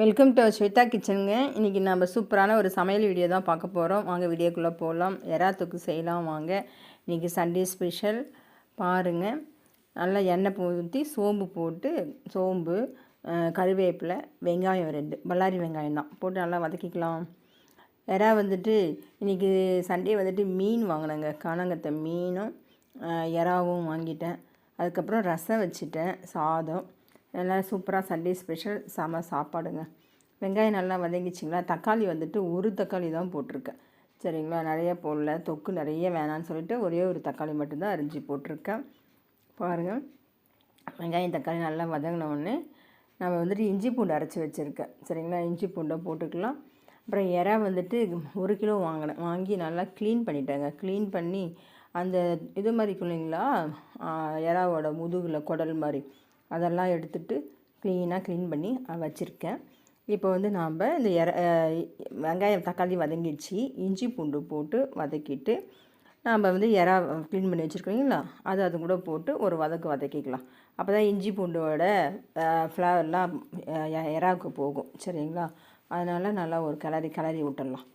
Welcome to Shweta கிச்சனுங்க இன்றைக்கி நம்ம சூப்பரான ஒரு சமையல் வீடியோ தான் பார்க்க போகிறோம் வாங்க வீடியோக்குள்ளே போகலாம் எறாத்துக்கு செய்யலாம் வாங்க. இன்றைக்கி சண்டே ஸ்பெஷல் பாருங்கள் நல்லா எண்ணெய் ஊற்றி சோம்பு போட்டு சோம்பு கருவேப்பிலை வெங்காயம் ரெண்டு. பல்லாரி வெங்காயம் தான். போட்டு நல்லா வதக்கிக்கலாம். எறா வந்துட்டு இன்றைக்கி சண்டே வந்துட்டு மீன் வாங்கினேங்க. கானாங்கத்தை மீனும் எறாவும் வாங்கிட்டேன். அதுக்கப்புறம் ரசம் வச்சுட்டேன். சாதம். எல்லாம் சூப்பராக சண்டே ஸ்பெஷல் செம சாப்பாடுங்க. வெங்காயம் நல்லா வதங்கிச்சிங்களா? தக்காளி வந்துட்டு ஒரு தக்காளி தான் போட்டிருக்கேன் சரிங்களா? நிறைய போடல. தொக்கு நிறைய வேணான்னு சொல்லிட்டு ஒரே ஒரு தக்காளி மட்டும்தான் அரிஞ்சு போட்டிருக்கேன். பாருங்கள் வெங்காயம் தக்காளி நல்லா வதங்கினோடனே நம்ம வந்துட்டு இஞ்சி பூண்டு அரைச்சி வச்சுருக்கேன். சரிங்களா? இஞ்சி பூண்டை போட்டுக்கலாம். அப்புறம் இறா வந்துட்டு ஒரு கிலோ வாங்கினேன். வாங்கி நல்லா க்ளீன் பண்ணிட்டேங்க. க்ளீன் பண்ணி அந்த இது மாதிரி இருக்கும் இல்லைங்களா முதுகில் குடல் மாதிரி. அதெல்லாம் எடுத்துட்டு க்ளீனாக க்ளீன் பண்ணி வச்சுருக்கேன். இப்போ வந்து நாம் இந்த எற வெங்காயம் தக்காளி வதங்கிடுச்சு. இஞ்சி பூண்டு போட்டு வதக்கிட்டு நாம் வந்து எறா க்ளீன் பண்ணி வச்சுருக்கீங்களா அது அது கூட போட்டு ஒரு வதக்கு வதக்கிக்கலாம். அப்போ தான் இஞ்சி பூண்டோட ஃப்ளவர்லாம் எறாவுக்கு போகும். சரிங்களா? அதனால் நல்லா ஒரு கிளறி கிளறி விட்டுடலாம்.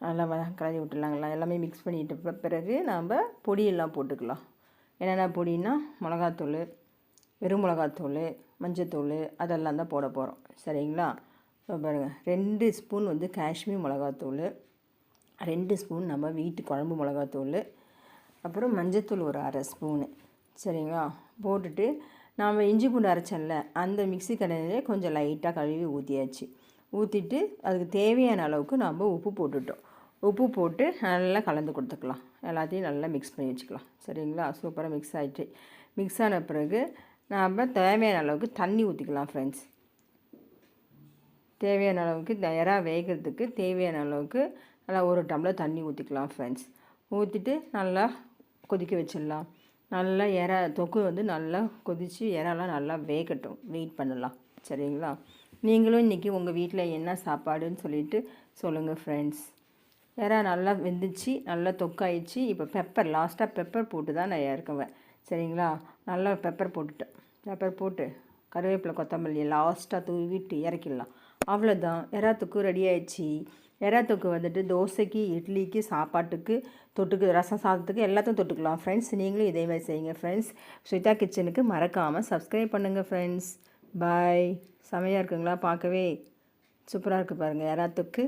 நல்லா கிளறி விட்டுடலாங்களா எல்லாமே மிக்ஸ் பண்ணிட்டு பிறகு நாம் பொடியெல்லாம் போட்டுக்கலாம். என்னென்ன பொடின்னா மிளகாத்தூள் வெறும் மிளகாத்தூள் மஞ்சத்தூள் அதெல்லாம் தான் போட போகிறோம் சரிங்களா? பாருங்கள் ரெண்டு ஸ்பூன் வந்து காஷ்மீர் மிளகாத்தூள் ரெண்டு ஸ்பூன் நம்ம வீட்டு குழம்பு மிளகாத்தூள் அப்புறம் மஞ்சத்தூள் ஒரு அரை ஸ்பூனு. சரிங்களா? போட்டுட்டு நாம் இஞ்சி பூண்டு அரைச்சோம்ல அந்த மிக்ஸி கடையிலே கொஞ்சம் லைட்டாக கழுவி ஊற்றியாச்சு ஊற்றிட்டு அதுக்கு தேவையான அளவுக்கு நாம் உப்பு போட்டுட்டோம். உப்பு போட்டு நல்லா கலந்து கொடுத்துக்கலாம். எல்லாத்தையும் நல்லா மிக்ஸ் பண்ணி வச்சுக்கலாம். சரிங்களா? சூப்பராக மிக்ஸ் ஆகிட்டு மிக்ஸ் ஆன பிறகு நாம் தேவையான அளவுக்கு தண்ணி ஊற்றிக்கலாம் ஃப்ரெண்ட்ஸ் தேவையான அளவுக்கு இறா வேகிறதுக்கு தேவையான அளவுக்கு நல்லா ஒரு டம்ளர் தண்ணி ஊற்றிக்கலாம் ஃப்ரெண்ட்ஸ் ஊற்றிட்டு நல்லா கொதிக்க வச்சிடலாம். நல்லா இறா தொக்கு வந்து நல்லா கொதித்து இறாலாம் நல்லா வேகட்டும். வெயிட் பண்ணலாம். சரிங்களா? நீங்களும் இன்றைக்கி உங்கள் வீட்டில் என்ன சாப்பாடுன்னு சொல்லிட்டு சொல்லுங்கள் ஃப்ரெண்ட்ஸ் இறா நல்லா வெந்துச்சு நல்லா தொக்காயிடுச்சு. இப்போ பெப்பர் லாஸ்ட்டாக பெப்பர் போட்டு தான் நான் இறக்குவேன். சரிங்களா? நல்லா பெப்பர் போட்டுட்டேன் பெப்பர் போட்டு கருவேப்பிலை கொத்தமல்லி லாஸ்ட்டாக தூவிட்டு இறக்கிடலாம். அவ்வளோதான் எறா தொக்கு ரெடி ஆயிடுச்சு. எறா தொக்கு வந்துட்டு தோசைக்கு இட்லிக்கு சாப்பாட்டுக்கு தொட்டுக்கு ரசம் சாதத்துக்கு எல்லாத்தையும் தொட்டுக்கலாம். ஃப்ரெண்ட்ஸ் நீங்களும் இதே மாதிரி செய்யுங்க. ஃப்ரெண்ட்ஸ் ஸ்விதா கிச்சனுக்கு மறக்காமல் சப்ஸ்கிரைப் பண்ணுங்கள் ஃப்ரெண்ட்ஸ் பாய் செமையாக இருக்குங்களா? பார்க்கவே சூப்பராக இருக்குது பாருங்கள் எறா தொக்கு